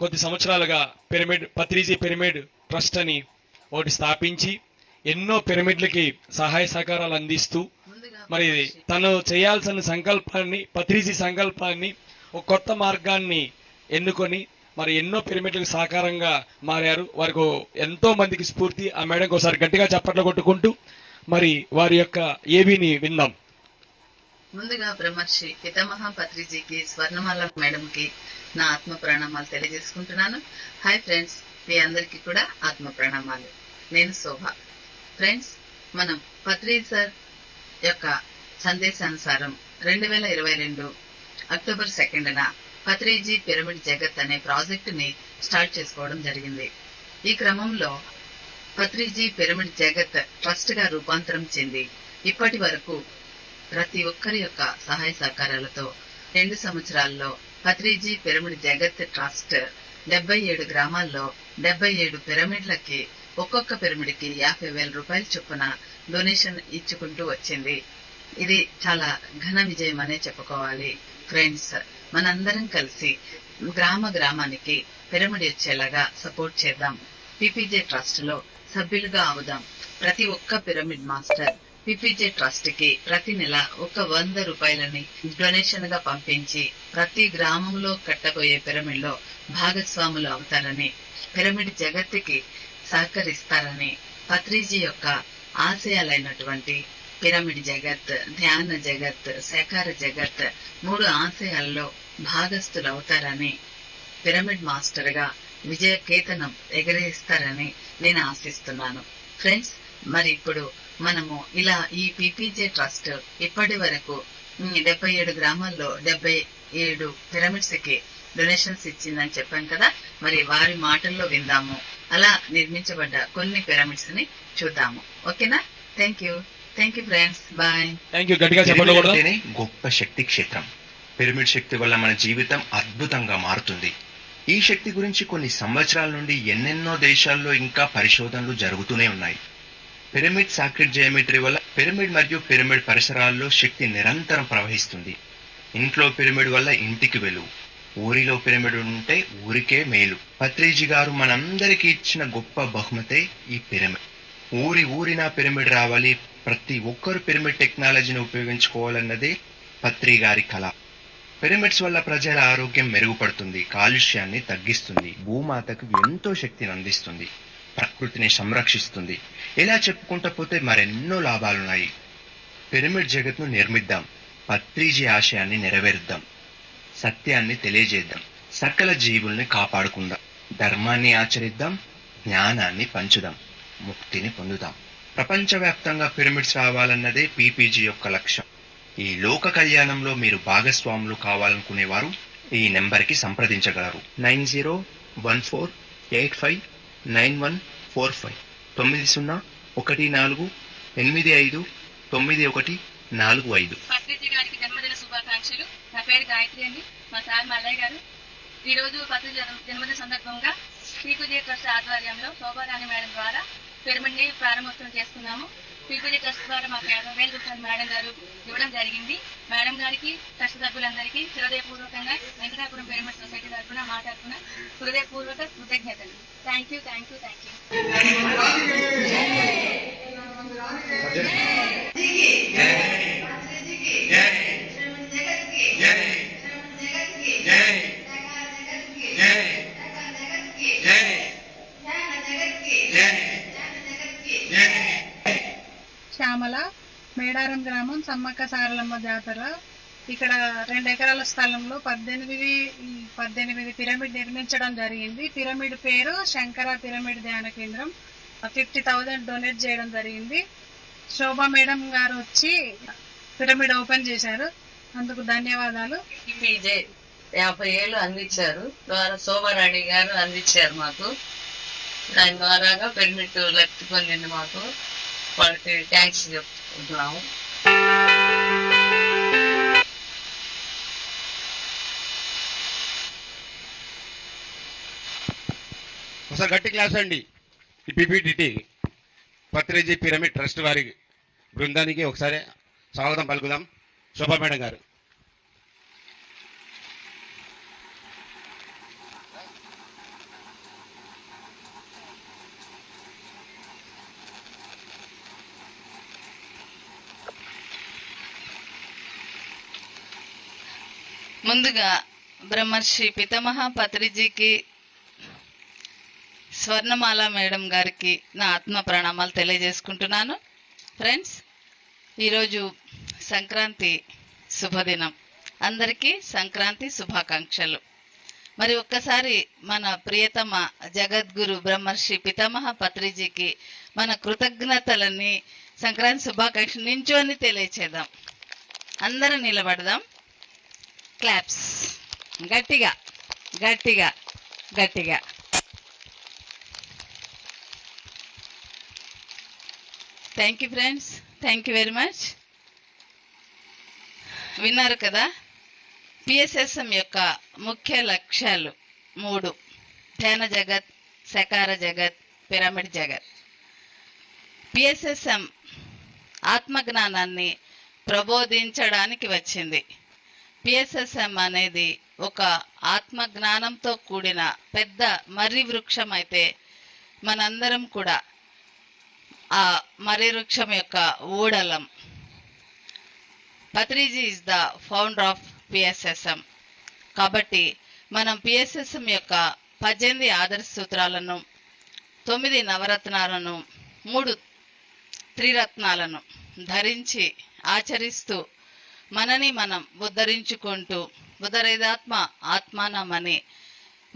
కొద్ది సంవత్సరాలుగా pyramid Patriji pyramid trust అని ఒకటి స్థాపించి ఎన్నో పిరమిడ్లకి సహాయ సహకారాలు అందిస్తూ మరి తను చేయాల్సిన సంకల్పాన్ని పత్రిజీ సంకల్పాన్ని ఒక కొత్త మార్గాన్ని ఎన్నుకొని మరి ఎన్నో పిరమిడ్లకు సహకారంగా మారారు. వారికి ఎంతో మందికి స్ఫూర్తి. ఆ మేడంకి ఒకసారి గట్టిగా చప్పట్లు కొట్టుకుంటూ మరి వారి యొక్క ఏబీని విందాం ముందుగా బ్రహ్మర్షి పితామహ పత్రిజీకి స్వర్ణమాల మేడంకి నా ఆత్మ ప్రణామాలు తెలియజేసుకుంటున్నాను. హాయ్ ఫ్రెండ్స్ మీ అందరికీ కూడా ఆత్మ ప్రణామాలు నేను శోభ. ఫ్రెండ్స్ మనం పత్రి సార్ యొక్క సందేశానుసారం రెండు వేల ఇరవై రెండు అక్టోబర్ సెకండ్న పత్రిజీ పిరమిడ్ జగత్ అనే ప్రాజెక్టుని స్టార్ట్ చేసుకోవడం జరిగింది. ఈ క్రమంలో పత్రిజీ పిరమిడ్ జగత్ ట్రస్ట్గా రూపాంతరం చెంది ఇప్పటి వరకు ప్రతి ఒక్కరి యొక్క సహాయ సహకారాలతో రెండు సంవత్సరాల్లో పత్రిజీ పిరమిడ్ జగత్ ట్రస్ట్ డెబ్బై ఏడు గ్రామాల్లో డెబ్బై ఏడు పిరమిడ్లకి ఒక్కొక్క పిరమిడ్కి యాభై వేల రూపాయల చొప్పున డొనేషన్ ఇచ్చుకుంటూ వచ్చింది. ఇది చాలా ఘన విజయం అనే చెప్పుకోవాలి. ఫ్రెండ్స్ మనందరం కలిసి గ్రామ గ్రామానికి పిరమిడ్ వచ్చేలాగా సపోర్ట్ చేద్దాం. పిపిజే ట్రస్ట్లో సభ్యులుగా అవుదాం. ప్రతి ఒక్క పిరమిడ్ మాస్టర్ పిపిజే ట్రస్ట్కి ప్రతి నెల ఒక వంద రూపాయలని డొనేషన్గా పంపించి ప్రతి గ్రామంలో కట్టబోయే పిరమిడ్లో భాగస్వాములు అవుతారని పిరమిడ్ జగత్తుకి సహకరిస్తారని పత్రిజీ యొక్క ఆశయాలైనటువంటి పిరమిడ్ జగత్ ధ్యాన జగత్ సేకార జగత్ మూడు ఆశయాల్లో భాగస్థులు అవుతారని పిరమిడ్ మాస్టర్గా విజయ కేతనం ఎగరేస్తారని నేను ఆశిస్తున్నాను. ఫ్రెండ్స్ మరి ఇప్పుడు మనము ఇలా ఈ పిపిజే ట్రస్ట్ ఇప్పటి వరకు డెబ్బై ఏడు గ్రామాల్లో డెబ్బై ఏడు పిరమిడ్స్కి డొనేషన్స్ ఇచ్చిందని చెప్పాం కదా మరి వారి మాటల్లో విందాము. అలా నిర్మించబడ్డ కొన్ని పిరమిడ్స్ని చూద్దాము. ఓకేనా? Thank you. Thank you friends. Bye. Thank you గట్టిగా చెప్పండి పిరమిడ్ కూడా అంటేనే గొప్ప శక్తి క్షేత్రం. పిరమిడ్ శక్తి వల్ల మన జీవితం అద్భుతంగా మారుతుంది. ఈ శక్తి గురించి కొన్ని సంవత్సరాల నుండి ఎన్నెన్నో దేశాల్లో ఇంకా పరిశోధనలు జరుగుతూనే ఉన్నాయి. పిరమిడ్ సాక్రెట్ జియోమెట్రీ వల్ల పిరమిడ్ మరియు పిరమిడ్ పరిసరాల్లో శక్తి నిరంతరం ప్రవహిస్తుంది. ఇంట్లో పిరమిడ్ వల్ల ఇంటికి వెలుగు ఊరిలో పిరమిడ్ ఉంటే ఊరికే మేలు. పత్రిజీ గారు మనందరికీ ఇచ్చిన గొప్ప బహుమతే ఈ పిరమిడ్. ఊరి ఊరిన పిరమిడ్ రావాలి. ప్రతి ఒక్కరు పిరమిడ్ టెక్నాలజీని ఉపయోగించుకోవాలన్నదే పత్రి గారి కళ. పిరమిడ్స్ వల్ల ప్రజల ఆరోగ్యం మెరుగుపడుతుంది. కాలుష్యాన్ని తగ్గిస్తుంది. భూమాతకు ఎంతో శక్తిని అందిస్తుంది. ప్రకృతిని సంరక్షిస్తుంది. ఇలా చెప్పుకుంటూ పోతే మరెన్నో లాభాలున్నాయి. పిరమిడ్ జగత్ను నిర్మిద్దాం. పత్రిజీ ఆశయాన్ని నెరవేరుద్దాం. సత్యాన్ని తెలియజేద్దాం. సకల జీవుల్ని కాపాడుకుందాం. ధర్మాన్ని ఆచరిద్దాం. జ్ఞానాన్ని పంచుదాం. ముక్తిని పొందుదాం. ప్రపంచవ్యాప్తంగా పిరమిడ్స్ రావాలన్నదే పీపీజీ యొక్క లక్ష్యం. ఈ లోక కళ్యాణంలో మీరు భాగస్వాములు కావాలనుకునేవారు ఈ నెంబర్కి సంప్రదించగలరు. Nine zero one four eight five nine one four five తొమ్మిది సున్నా ఒకటి నాలుగు ఎనిమిది ఐదు తొమ్మిది ఒకటి నాలుగు ఐదు పత్రిజీ గారికి జన్మదిన శుభాకాంక్షలు. నా పేరు గాయత్రి అండి. మా సార్ మల్లయ్య గారు. ఈరోజు రోజు జన్మదిన సందర్భంగా పీపీజీ ట్రస్ట్ ఆధ్వర్యంలో శోభారాణి మేడం ద్వారా పిరమిడ్ ప్రారంభోత్సవం చేస్తున్నాము. పీపీజీ ట్రస్ట్ ద్వారా మాకు యాభై వేల రూపాయలు మేడం గారు ఇవ్వడం జరిగింది. మేడం గారికి ట్రస్ట్ సభ్యులందరికీ హృదయపూర్వకంగా వెంకటాపురం పిరమిడ్ సొసైటీ తరఫున మా తరఫున హృదయపూర్వక కృతజ్ఞతలు. Thank you thank you thank you Shyamala Medaram గ్రామం సమ్మక్క సారలమ్మ జాతర. ఇక్కడ రెండు ఎకరాల స్థలంలో పద్దెనిమిది పద్దెనిమిది పిరమిడ్ నిర్మించడం జరిగింది. పిరమిడ్ పేరు శంకర పిరమిడ్ ధ్యాన కేంద్రం. ఫిఫ్టీ థౌజండ్ డొనేట్ చేయడం జరిగింది. శోభా మేడం గారు వచ్చి పిరమిడ్ ఓపెన్ చేశారు. అందుకు ధన్యవాదాలు. యాభై ఏళ్ళు అందించారు. ద్వారా శోభారాణి గారు అందించారు మాకు. దాని ద్వారాగా పిరమిడ్ లబ్ధి పొందింది మాకు. వాళ్ళకి థ్యాంక్స్ చెప్తున్నాము ఒకసారి గట్టి క్లాస్ అండి. ఈ పిపిటిటి పత్రిజీ పిరమిడ్ ట్రస్ట్ వారి బృందానికి ఒకసారి స్వాగతం పలుకుదాం. శోభా మేడం గారు. ముందుగా బ్రహ్మర్షి పితామహ పత్రిజీకి స్వర్ణమాల మేడం గారికి నా ఆత్మ ప్రణామాలు తెలియజేసుకుంటున్నాను. ఫ్రెండ్స్ ఈరోజు సంక్రాంతి శుభదినం. అందరికీ సంక్రాంతి శుభాకాంక్షలు. మరి ఒక్కసారి మన ప్రియతమ జగద్గురు బ్రహ్మర్షి పితామహ పత్రిజీకి మన కృతజ్ఞతలని సంక్రాంతి శుభాకాంక్షలు నించోని తెలియచేద్దాం. అందరం నిలబడదాం. క్లాప్స్ గట్టిగా గట్టిగా గట్టిగా. Thank you friends thank you very much విన్నారు కదా? పిఎస్ఎస్ఎం యొక్క ముఖ్య లక్ష్యాలు మూడు. ధ్యాన జగత్ సకార జగత్ పిరమిడ్ జగత్. పిఎస్ఎస్ఎం ఆత్మజ్ఞానాన్ని ప్రబోధించడానికి వచ్చింది. పిఎస్ఎస్ఎం అనేది ఒక ఆత్మజ్ఞానంతో కూడిన పెద్ద మర్రి వృక్షం అయితే మనందరం కూడా ఆ మర్రి వృక్షం యొక్క ఊడలం. Patriji is the founder of PSSM కాబట్టి మనం పిఎస్ఎస్ఎం యొక్క పద్దెనిమిది ఆదర్శ సూత్రాలను తొమ్మిది నవరత్నాలను మూడు త్రిరత్నాలను ధరించి ఆచరిస్తూ మనని మనం ఉద్ధరించుకుంటూ ఉదరేదాత్మ ఆత్మానమని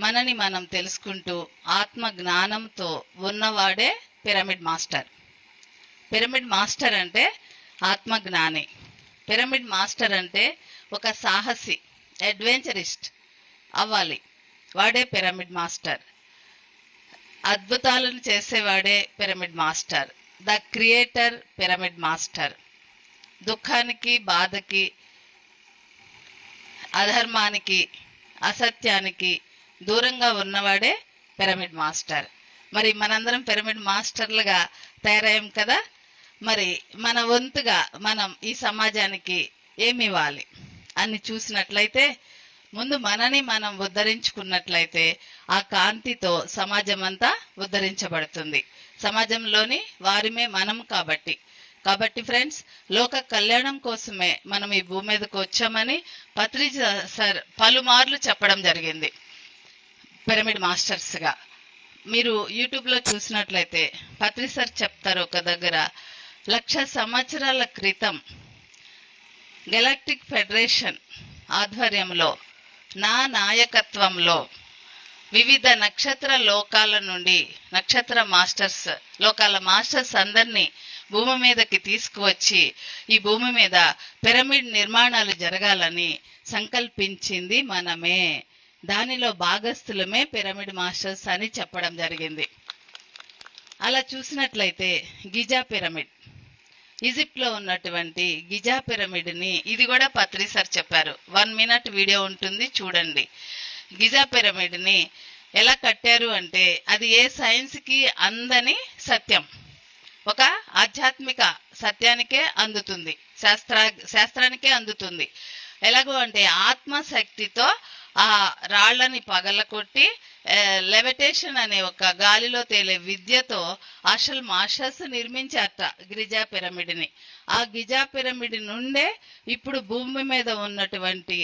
మనని మనం తెలుసుకుంటూ ఆత్మ జ్ఞానంతో ఉన్నవాడే పిరమిడ్ మాస్టర్. పిరమిడ్ మాస్టర్ అంటే ఆత్మ జ్ఞాని పిరమిడ్ మాస్టర్ అంటే ఒక సాహసి అడ్వెంచరిస్ట్ అవ్వాలి. వాడే పిరమిడ్ మాస్టర్. అద్భుతాలను చేసేవాడే pyramid master. The creator pyramid master. దుఃఖానికి బాధకి అధర్మానికి అసత్యానికి దూరంగా ఉన్నవాడే పిరమిడ్ మాస్టర్. మరి మనందరం పిరమిడ్ మాస్టర్లుగా తయారయ్యాం కదా? మరి మన వంతుగా మనం ఈ సమాజానికి ఏమి ఇవ్వాలి అని చూసినట్లయితే ముందు మనని మనం ఉద్ధరించుకున్నట్లయితే ఆ కాంతితో సమాజం అంతా ఉద్ధరించబడుతుంది. సమాజంలోని వారిమే మనం కాబట్టి. కాబట్టి ఫ్రెండ్స్ లోక కళ్యాణం కోసమే మనం ఈ భూమి మీదకు వచ్చామని పత్రి సార్ పలుమార్లు చెప్పడం జరిగింది. పిరమిడ్ మాస్టర్స్గా మీరు యూట్యూబ్లో చూసినట్లయితే పత్రి సార్ చెప్తారు ఒక దగ్గర లక్ష సంవత్సరాల క్రితం గెలాక్టిక్ ఫెడరేషన్ ఆధ్వర్యంలో నా నాయకత్వంలో వివిధ నక్షత్ర లోకాల నుండి నక్షత్ర మాస్టర్స్ లోకాల మాస్టర్స్ అందరినీ భూమి మీదకి తీసుకువచ్చి ఈ భూమి మీద పిరమిడ్ నిర్మాణాలు జరగాలని సంకల్పించింది మనమే. దానిలో భాగస్థులమే పిరమిడ్ మాస్టర్స్ అని చెప్పడం జరిగింది. అలా చూసినట్లయితే గిజా పిరమిడ్. ఈజిప్ట్లో ఉన్నటువంటి గిజా పిరమిడ్ని ఇది కూడా పత్రి సార్ చెప్పారు. వన్ మినిట్ వీడియో ఉంటుంది చూడండి. గిజా పిరమిడ్ని ఎలా కట్టారు అంటే అది ఏ సైన్స్కి అందని సత్యం. ఒక ఆధ్యాత్మిక సత్యానికే అందుతుంది. శాస్త్ర శాస్త్రానికే అందుతుంది. ఎలాగో అంటే ఆత్మశక్తితో ఆ రాళ్ళని పగలకొట్టి లెవిటేషన్ అనే ఒక గాలిలో తేలే విద్యతో అసలు మాస్టర్స్ నిర్మించారట గిరిజా పిరమిడ్ని. ఆ గిజా పిరమిడ్ నుండే ఇప్పుడు భూమి మీద ఉన్నటువంటి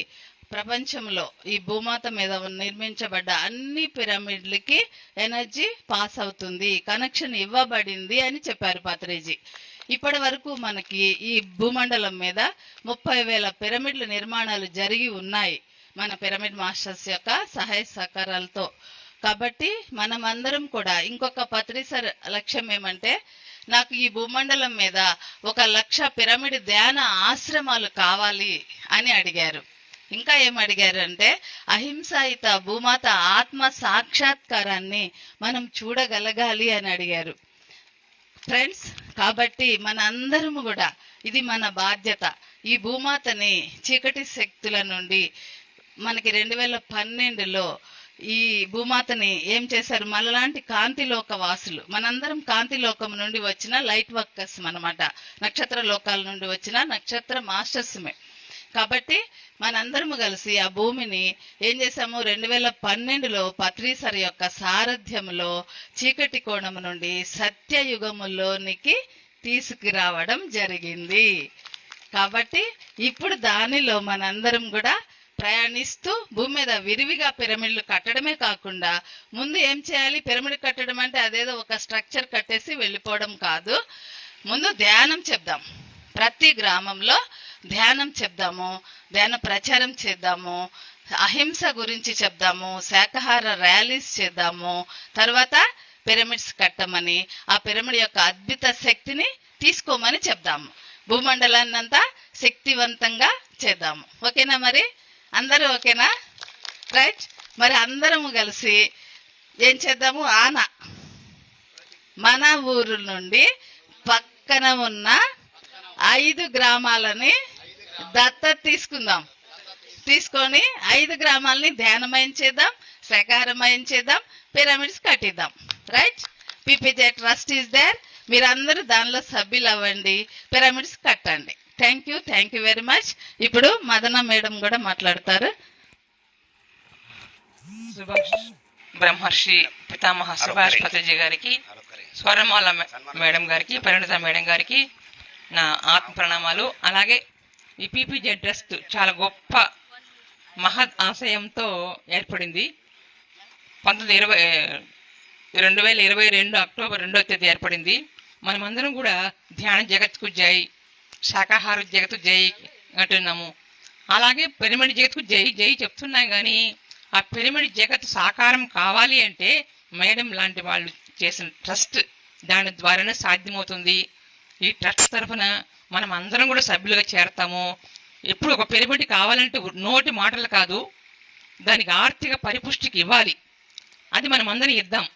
ప్రపంచంలో ఈ భూమాత మీద నిర్మించబడ్డ అన్ని పిరమిడ్లకి ఎనర్జీ పాస్ అవుతుంది కనెక్షన్ ఇవ్వబడింది అని చెప్పారు పాత్రేజీ. ఇప్పటి వరకు మనకి ఈ భూమండలం మీద ముప్పై వేల పిరమిడ్ల నిర్మాణాలు జరిగి ఉన్నాయి మన పిరమిడ్ మాస్టర్స్ యొక్క సహాయ సహకారాలతో. కాబట్టి మనం అందరం కూడా ఇంకొక పత్రిసర్ లక్ష్యం ఏమంటే నాకు ఈ భూమండలం మీద ఒక లక్ష పిరమిడ్ ధ్యాన ఆశ్రమాలు కావాలి అని అడిగారు. ఇంకా ఏం అడిగారంటే అహింసాయుత భూమాత ఆత్మ సాక్షాత్కారాన్ని మనం చూడగలగాలి అని అడిగారు. ఫ్రెండ్స్ కాబట్టి మన అందరము కూడా ఇది మన బాధ్యత. ఈ భూమాతని చీకటి శక్తుల నుండి మనకి రెండు వేల పన్నెండులో ఈ భూమాతని ఏం చేశారు? మనలాంటి కాంతిలోక వాసులు మనందరం కాంతిలోకం నుండి వచ్చిన లైట్ వర్కర్స్ అన్నమాట. నక్షత్ర లోకాల నుండి వచ్చిన నక్షత్ర మాస్టర్స్మే. కాబట్టి మనందరము కలిసి ఆ భూమిని ఏం చేశాము? రెండు వేల పన్నెండులో పత్రీసర్ యొక్క సారథ్యంలో చీకటి కోణం నుండి సత్యయుగములోనికి తీసుకురావడం జరిగింది. కాబట్టి ఇప్పుడు దానిలో మనందరం కూడా ప్రయాణిస్తూ భూమి మీద విరివిగా పిరమిడ్లు కట్టడమే కాకుండా ముందు ఏం చేయాలి? పిరమిడ్ కట్టడం అంటే అదేదో ఒక స్ట్రక్చర్ కట్టేసి వెళ్ళిపోవడం కాదు. ముందు ధ్యానం చెప్దాం. ప్రతి గ్రామంలో ధ్యానం చెప్దాము ధ్యాన ప్రచారం చేద్దాము అహింస గురించి చెప్దాము శాకాహార ర్యాలీస్ చేద్దాము తర్వాత పిరమిడ్స్ కట్టమని ఆ పిరమిడ్ యొక్క అద్భుత శక్తిని తీసుకోమని చెప్దాము. భూమండలాన్నంతా శక్తివంతంగా చేద్దాము. ఓకేనా మరి? అందరూ ఓకేనా? రైట్ మరి అందరము కలిసి ఏం చేద్దాము? ఆన. మన ఊరు నుండి పక్కన ఉన్న ఐదు గ్రామాలని దత్తత తీసుకుందాం. తీసుకొని ఐదు గ్రామాలని ధ్యానమయం చేద్దాం శాకాహారమయం చేద్దాం pyramids కట్టిద్దాం. Right? PPJ trust is there. మీరందరూ దానిలో సభ్యులు అవ్వండి పిరమిడ్స్ కట్టండి. Thank you thank you very much. ఇప్పుడు మదన మేడం కూడా మాట్లాడతారు. బ్రహ్మర్షి పితామహ సుభాష్ పత్రిజీ గారికి స్వరమాల మేడం గారికి పరిణిత మేడం గారికి నా ఆత్మ ప్రణామాలు అలాగే ఈ ట్రస్ట్ చాలా గొప్ప మహత్ ఆశయంతో ఏర్పడింది. పంతొమ్మిది ఇరవై రెండు వేల ఇరవై రెండు అక్టోబర్ రెండవ తేదీ ఏర్పడింది. మనమందరం కూడా ధ్యాన జగత్కు జై శాకాహార జగత్తు జై అంటున్నాము. అలాగే పిరమిడ్ జగత్కు జై జై చెప్తున్నాం కానీ ఆ పిరమిడ్ జగత్ సాకారం కావాలి అంటే మేడం లాంటి వాళ్ళు చేసిన ట్రస్ట్ దాని ద్వారానే సాధ్యమవుతుంది. ఈ ట్రస్ట్ తరఫున మనం అందరం కూడా సభ్యులుగా చేరతాము. ఎప్పుడు ఒక పిరమిడ్ కావాలంటే నోటి మాటలు కాదు. దానికి ఆర్థిక పరిపుష్టికి ఇవ్వాలి. అది మనం అందరం ఇద్దాం.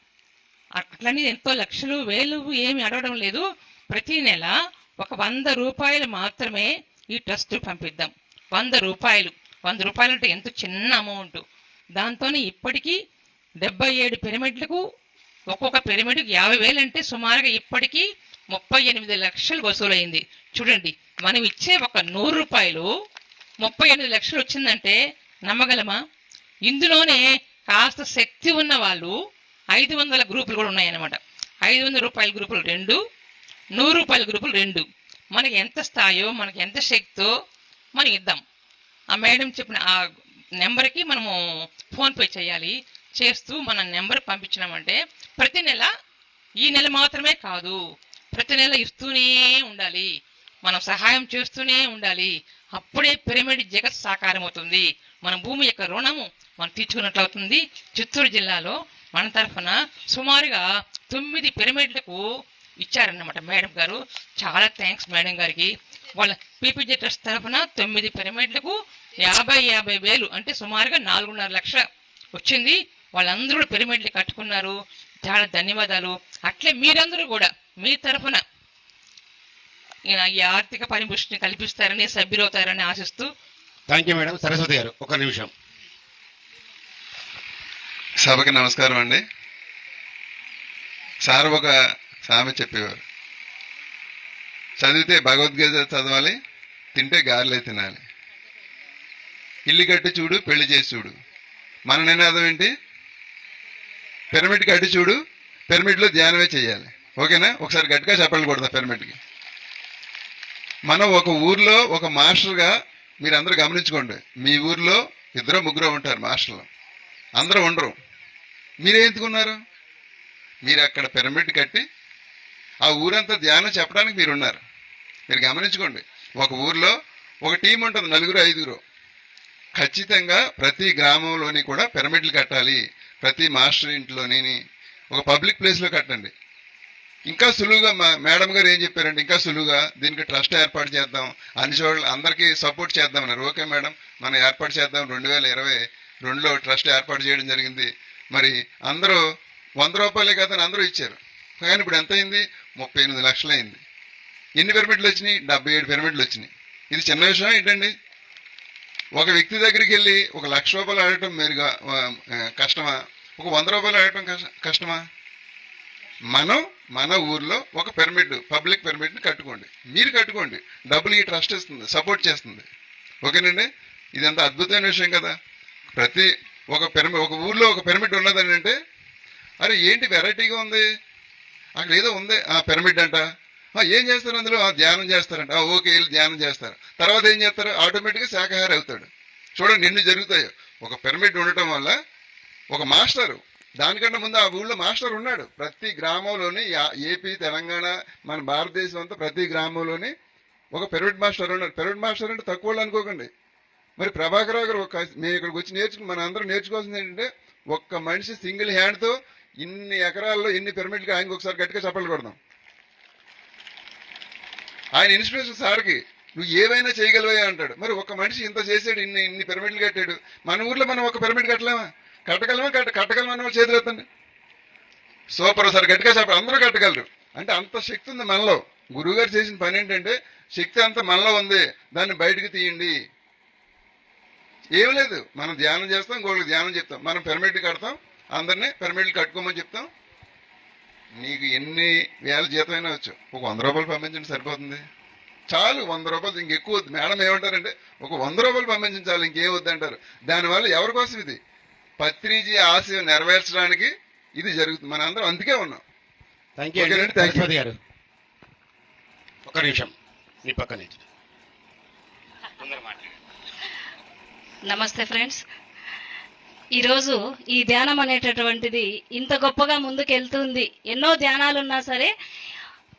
అట్లని ఎంతో లక్షలు వేలు ఏమి అడగడం లేదు. ప్రతి నెల ఒక వంద రూపాయలు మాత్రమే ఈ ట్రస్ట్ పంపిద్దాం. వంద రూపాయలు. వంద రూపాయలు అంటే ఎంత చిన్న అమౌంట్. దాంతోనే ఇప్పటికీ డెబ్బై ఏడు పిరమిడ్లకు ఒక్కొక్క పిరమిడ్కి యాభై వేలు అంటే సుమారుగా ఇప్పటికీ ముప్పై ఎనిమిది లక్షలు వసూలైంది. చూడండి మనం ఇచ్చే ఒక నూరు రూపాయలు ముప్పై ఎనిమిది లక్షలు వచ్చిందంటే నమ్మగలమా? ఇందులోనే కాస్త శక్తి ఉన్న వాళ్ళు ఐదు వందల గ్రూపులు కూడా ఉన్నాయన్నమాట. ఐదు వందల రూపాయల గ్రూపులు రెండు నూరు రూపాయల గ్రూపులు రెండు. మనకి ఎంత స్థాయో మనకి ఎంత శక్తో మనం ఇద్దాం. ఆ మేడం చెప్పిన ఆ నెంబర్కి మనము ఫోన్పే చేయాలి. చేస్తూ మన నెంబర్ పంపించినామంటే ప్రతి నెల ఈ నెల మాత్రమే కాదు. ప్రతి నెల ఇస్తూనే ఉండాలి. మనం సహాయం చేస్తూనే ఉండాలి. అప్పుడే పిరమిడ్ జగత్ సాకారం అవుతుంది మన భూమి యొక్క రుణము మనం తీర్చుకున్నట్లు అవుతుంది చిత్తూరు జిల్లాలో మన తరఫున సుమారుగా తొమ్మిది పిరమిడ్లకు ఇచ్చారన్నమాట మేడం గారు. చాలా థ్యాంక్స్ మేడం గారికి. వాళ్ళ పీపీజీ ట్రస్ట్ తరఫున తొమ్మిది పిరమిడ్లకు యాభై యాభై వేలు అంటే సుమారుగా నాలుగున్నర లక్ష వచ్చింది. వాళ్ళందరూ పిరమిడ్లు కట్టుకున్నారు. చాలా ధన్యవాదాలు. అట్లే మీరందరూ కూడా మీ తరఫున ఈ ఆర్థిక పరిపుష్టిని కల్పిస్తారని సభ్యులవుతారని ఆశిస్తూ థ్యాంక్ యూ మేడం సరస్వతి గారు ఒక నిమిషం. సభకి నమస్కారం అండి. సార్ ఒక సామె చెప్పేవారు. చదివితే భగవద్గీత చదవాలి తింటే గారెలే తినాలి. ఇల్లు కట్టి చూడు పెళ్ళి చేసి చూడు. మన నినాదం ఏంటి? పిరమిడ్ కట్టి చూడు పిరమిడ్లో ధ్యానమే చేయాలి. ఓకేనా? ఒకసారి గట్టిగా చెప్పండి కొడతా పిరమిడ్కి మనం ఒక ఊర్లో ఒక మాస్టర్గా మీరు అందరూ గమనించుకోండి. మీ ఊర్లో ఇద్దరు ముగ్గురు ఉంటారు మాస్టర్లు. అందరూ ఉండరు. మీరే ఎందుకున్నారు మీరు అక్కడ పిరమిడ్ కట్టి ఆ ఊరంతా ధ్యానం చెప్పడానికి మీరు ఉన్నారు మీరు గమనించుకోండి. ఒక ఊర్లో ఒక టీం ఉంటుంది నలుగురు ఐదుగురు. ఖచ్చితంగా ప్రతి గ్రామంలోని కూడా పిరమిడ్లు కట్టాలి. ప్రతి మాస్టర్ ఇంట్లోని ఒక పబ్లిక్ ప్లేస్లో కట్టండి. ఇంకా సులువుగా మా మేడం గారు ఏం చెప్పారంటే ఇంకా సులువుగా దీనికి ట్రస్ట్ ఏర్పాటు చేద్దాం. అన్ని చోట్ల అందరికీ సపోర్ట్ చేద్దాం అన్నారు. ఓకే మేడం మనం ఏర్పాటు చేద్దాం. రెండు వేల ఇరవై రెండులో ట్రస్ట్ ఏర్పాటు చేయడం జరిగింది. మరి అందరూ వంద రూపాయలే కదా అందరూ ఇచ్చారు. కానీ ఇప్పుడు ఎంత అయింది? ముప్పై ఎనిమిది లక్షలు అయింది. ఎన్ని పిరమిడ్లు వచ్చినాయి? డెబ్బై ఏడు పిరమిడ్లు వచ్చినాయి. ఇది చిన్న విషయం ఏంటండి? ఒక వ్యక్తి దగ్గరికి వెళ్ళి ఒక లక్ష రూపాయలు ఆడటం మెరుగా కష్టమా? ఒక వంద రూపాయలు ఆడటం కష్ట- కష్టమా? మనం మన ఊర్లో ఒక పిరమిడ్ పబ్లిక్ పిరమిడ్ని కట్టుకోండి. మీరు కట్టుకోండి. డబ్బులు ఈ ట్రస్ట్ ఇస్తుంది సపోర్ట్ చేస్తుంది. ఓకేనండి? ఇదంతా అద్భుతమైన విషయం కదా. ప్రతి ఒక పిరమిడ్ ఒక ఊర్లో ఒక పిరమిడ్ ఉన్నదని అంటే అరే ఏంటి వెరైటీగా ఉంది? అక్కడ ఏదో ఉంది ఆ పిరమిడ్ అంట. ఏం చేస్తారు అందులో? ఆ, ధ్యానం చేస్తారంట. ఆ, ఓకే వెళ్ళి ధ్యానం చేస్తారు. తర్వాత ఏం చేస్తారు? ఆటోమేటిక్గా శాఖాహారి అవుతాడు. చూడండి ఎన్ని జరుగుతాయో. ఒక పిరమిడ్ ఉండటం వల్ల ఒక మాస్టరు దానికంటే ముందు ఆ ఊళ్ళో మాస్టర్ ఉన్నాడు. ప్రతి గ్రామంలోని ఏపీ తెలంగాణ మన భారతదేశం అంతా ప్రతి గ్రామంలోని ఒక పెరవిడ్ మాస్టర్ ఉన్నాడు. పెరవిడ్ మాస్టర్ అంటే తక్కువ అనుకోకండి. మరి ప్రభాకర్ గారు ఒక మేము ఇక్కడికి వచ్చి నేర్చుకు మన అందరం నేర్చుకోవాల్సింది ఏంటంటే ఒక్క మనిషి సింగిల్ హ్యాండ్తో ఇన్ని ఎకరాల్లో ఇన్ని పిరమిడ్కి ఆయనకు ఒకసారి గట్టిగా చప్పట్లు కొడదాం. ఆయన ఇన్స్పిరేషన్ సార్కి నువ్వు ఏవైనా చేయగలవా అంటాడు. మరి ఒక మనిషి ఇంత చేసాడు ఇన్ని ఇన్ని పిరమిడ్లు కట్టాడు. మన ఊర్లో మనం ఒక పిరమిడ్ కట్టలేమా? కట్టగలమా? కట్ట కట్టగలమా అని చేతులు ఎత్తండి. సూపర్ సార్ గట్టిగా చెప్పాలి అందరూ కట్టగలరు. అంటే అంత శక్తి ఉంది మనలో. గురువుగారు చేసిన పని ఏంటంటే శక్తి అంత మనలో ఉంది. దాన్ని బయటకు తీయండి. ఏం లేదు. మనం ధ్యానం చేస్తాం గోళ్ళకి ధ్యానం చెప్తాం. మనం పిరమిడ్ కడతాం. అందరినీ పిరమిడ్లు కట్టుకోమని చెప్తాం. నీకు ఎన్ని వేల జీతం అయినా వచ్చు. ఒక వంద రూపాయలు పంపించండి సరిపోతుంది. చాలు వంద రూపాయలు ఇంకెక్కువ వద్దు. మేడం ఏమంటారంటే ఒక వంద రూపాయలు పంపించండి చాలు ఇంకేం వద్దు అంటారు దానివల్ల ఎవరి కోసం ఇది? పత్రిజీ ఆశ నెరవేర్చడానికి ఇది జరుగుతుంది. మన అందరం అందుకే ఉన్నాం. థ్యాంక్ యూ ఓకేనండి, థ్యాంక్ యూ. సరస్వతి గారు. ఒక నిమిషం. నీ పక్క నుంచి. నమస్తే ఫ్రెండ్స్. ఈరోజు ఈ ధ్యానం అనేటటువంటిది ఇంత గొప్పగా ముందుకెళ్తుంది. ఎన్నో ధ్యానాలు ఉన్నా సరే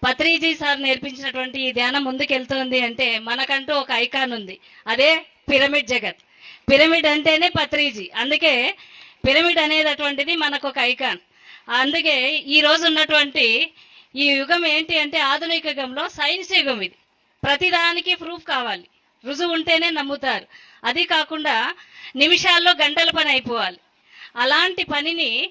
పత్రిజీ సార్ నేర్పించినటువంటి ఈ ధ్యానం ముందుకెళ్తుంది అంటే మనకంటూ ఒక ఐకాన్ ఉంది. అదే పిరమిడ్ జగత్. పిరమిడ్ అంటేనే పత్రీజీ. అందుకే పిరమిడ్ అనేటటువంటిది మనకు ఒక ఐకాన్. అందుకే ఈ రోజు ఉన్నటువంటి ఈ యుగం ఏంటి అంటే ఆధునిక యుగంలో సైన్స్ యుగం ఇది. ప్రతిదానికి ప్రూఫ్ కావాలి. రుజువు ఉంటేనే నమ్ముతారు. అది కాకుండా నిమిషాల్లో గంటల పని అయిపోవాలి. అలాంటి పనిని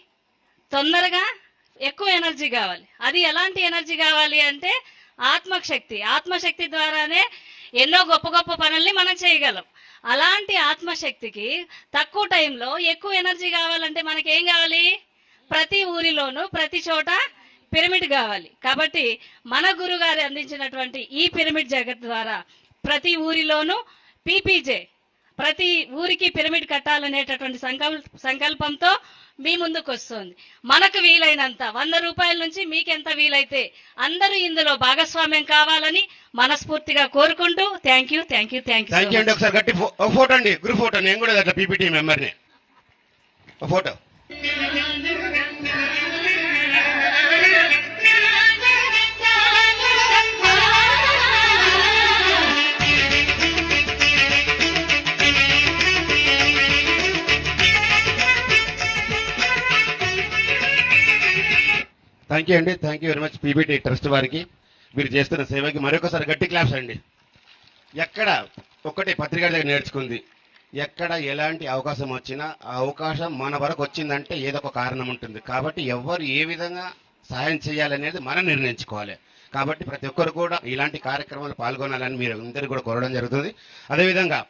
తొందరగా ఎక్కువ ఎనర్జీ కావాలి. అది ఎలాంటి ఎనర్జీ కావాలి అంటే ఆత్మశక్తి. ఆత్మశక్తి ద్వారానే ఎన్నో గొప్ప గొప్ప పనుల్ని మనం చేయగలం. అలాంటి ఆత్మశక్తికి తక్కువ టైంలో ఎక్కువ ఎనర్జీ కావాలంటే మనకి ఏం కావాలి? ప్రతి ఊరిలోనూ ప్రతి చోట పిరమిడ్ కావాలి. కాబట్టి మన గురుగారు అందించినటువంటి ఈ పిరమిడ్ జగత్ ద్వారా ప్రతి ఊరిలోనూ పీపీజే ప్రతి ఊరికి పిరమిడ్ కట్టాలనేటటువంటి సంకల్ప సంకల్పంతో మీ ముందుకు వస్తుంది. మనకు వీలైనంత వంద రూపాయల నుంచి మీకెంత వీలైతే అందరూ ఇందులో భాగస్వామ్యం కావాలని మనస్ఫూర్తిగా కోరుకుంటూ thank you thank you thank thank you అండి యూ ఒకసారి గట్టి ఫోటో అండి గ్రూప్ ఫోటో నేను కూడా పీపీటీ మెంబర్ని. ఫోటో. థ్యాంక్ యూ అండి. Thank you very much PBT trust వారికి. మీరు చేస్తున్న సేవకి మరొకసారి గట్టి క్లాప్స్ అండి. ఎక్కడ ఒక్కటే పత్రిక దగ్గర నేర్చుకుంది. ఎక్కడ ఎలాంటి అవకాశం వచ్చినా ఆ అవకాశం మన వరకు వచ్చిందంటే ఏదో ఒక కారణం ఉంటుంది. కాబట్టి ఎవరు ఏ విధంగా సహాయం చేయాలనేది మనం నిర్ణయించుకోవాలి. కాబట్టి ప్రతి ఒక్కరు కూడా ఇలాంటి కార్యక్రమాలు పాల్గొనాలని మీరు అందరూ కూడా కోరడం జరుగుతుంది. అదేవిధంగా